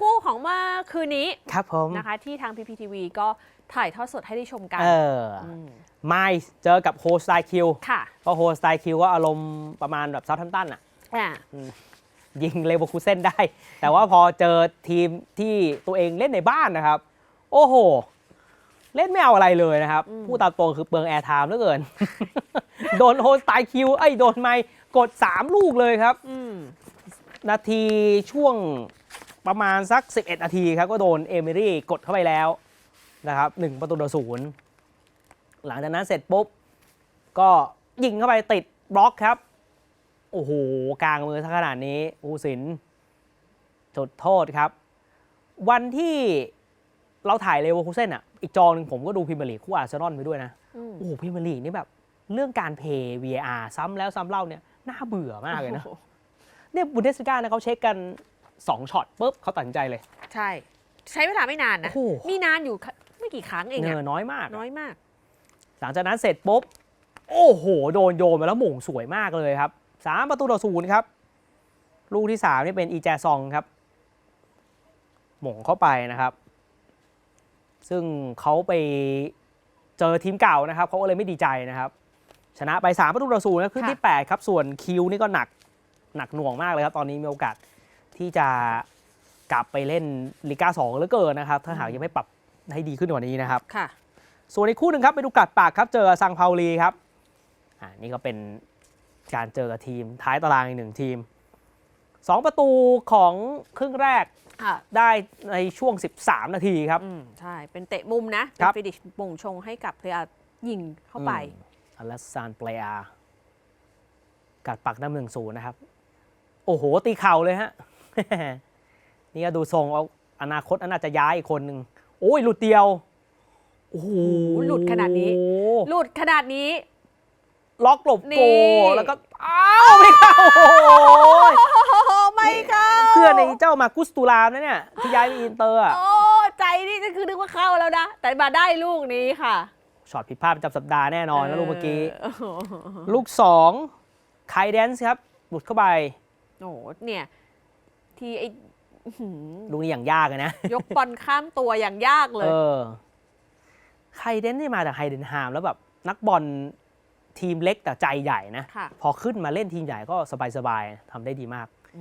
คู่ของเมื่อคืนนี้ครับผมนะคะที่ทาง PPTV ก็ถ่ายทอดสดให้ได้ชมกันเออมไมล์เจอกับโฮสไตคิวค่ะก็โฮสไตคิวก็อารมณ์ประมาณแบบเซาทัมตันอะอ่ายิงเลเวอร์คูเซ่นได้ แต่ว่าพอเจอทีมที่ตัวเองเล่นในบ้านนะครับ โอ้โห เล่นไม่เอาอะไรเลยนะครับอืมพูดตามตรงคือเปลืองแอร์ไทม์เหลือเกิน โดนโฮสไตคิวไอ้ยโดนไมค์กด 3 ลูกเลยครับอืมนาทีช่วง ประมาณสัก 11 นาทีครับก็โดนเอมิรี่กดเข้าไปแล้วนะครับหนึ่งประตูต่อศูนย์หลังจากนั้นเสร็จปุ๊บ ก็ยิงเข้าไปติดบล็อกครับ โอ้โห กลางมือซะขนาดนี้อูสินจุดโทษครับ วันที่เราถ่ายเลเวอร์คูเซ่นอะ อีกจอหนึ่งผมก็ดูพรีเมียร์ลีกคู่อาร์เซนอลไปด้วยนะอืมโอ้โหพรีเมียร์ลีกนี่แบบ เรื่องการเพย์ VAR ซ้ำแล้วซ้ำเล่าเนี่ย น่าเบื่อมากเลยนะโอ้โหเนี่ยบุนเดสลิก้านะเขาเช็คกัน 2ช็อตปุ๊บเขาตัดสินใจเลยใช่ ใช้เวลาไม่นานนะ โอ้โห มีนานอยู่ไม่กี่ครั้งเองเนอะอน้อยมาก น้อยมาก หลังจากนั้นเสร็จปุ๊บ โอ้โห โดนโยนมาแล้วหม่งสวยมากเลยครับสามประตูต่อศูนย์ครับ ลูกที่สามนี่เป็นอีแจซองครับ หม่งเข้าไปนะครับ ซึ่งเขาไปเจอทีมเก่านะครับเขาก็เลยไม่ดีใจนะครับ ชนะไป3ประตูต่อศูนย์นะขึ้นที่8ครับ ส่วนคิวนี่ก็หนักหนักหน่วงมากเลยครับ ตอนนี้มีโอกาส ที่จะกลับไปเล่นลีกา2เหลือเกินนะครับ ถ้าหากยังไม่ปรับให้ดีขึ้นกว่านี้นะครับ ค่ะ ส่วนอีกคู่หนึ่งครับไปดูกัดปากครับเจอซังเปาลีครับอ่านี่ก็เป็นการเจอกับทีม ท้ายตารางอีกหนึ่งทีม2ประตูของครึ่งแรกค่ะ ได้ในช่วง 13 นาทีครับ อืม ใช่ เป็นเตะมุมนะ เป็ครันบฟิดิชมงชงให้กับเพลยยิงเข้าไป อลัสซานเปลอากัดปักน้ำหนึ่งศูนย์นะครับ โอ้โห ตีเข่าเลยฮะ นี่ก็ดูทรงเอาอนาคตอันน่าจะย้ายอีกคนหนึ่งโอ้ยหลุดเดียวโอ้โหหลุดขนาดนี้ หลุดขนาดนี้ ล็อกหลบนี่โกแล้วก็อ้าวไม่เข้าโอ้โหโอ้ไม่เข้าเพื่อนในเจ้ามากุสตูรามนะเนี่ยที่ย้ายไปอินเตอร์อะโอ้ใจนี่ก็คือนึกว่าเข้าแล้วนะ แต่มาได้ลูกนี้ค่ะช็อตผิดพลาดประจำสัปดาห์แน่นอนนะลูกเมื่อกี้โอ้โหลูกสองไคแดนส์ครับหลุดเข้าไปโอ้โหเนี่ย ทีไอ้ลูกนี้อย่างยากเลยนะ ยกบอลข้ามตัวอย่างยากเลเอย อไฮเดนที่มาจากไฮเดนฮามแล้วแบบนักบอลทีมเล็กแต่ใจใหญ่นะะพอขึ้นมาเล่นทีมใหญ่ก็สบายๆทำได้ดีมาก อ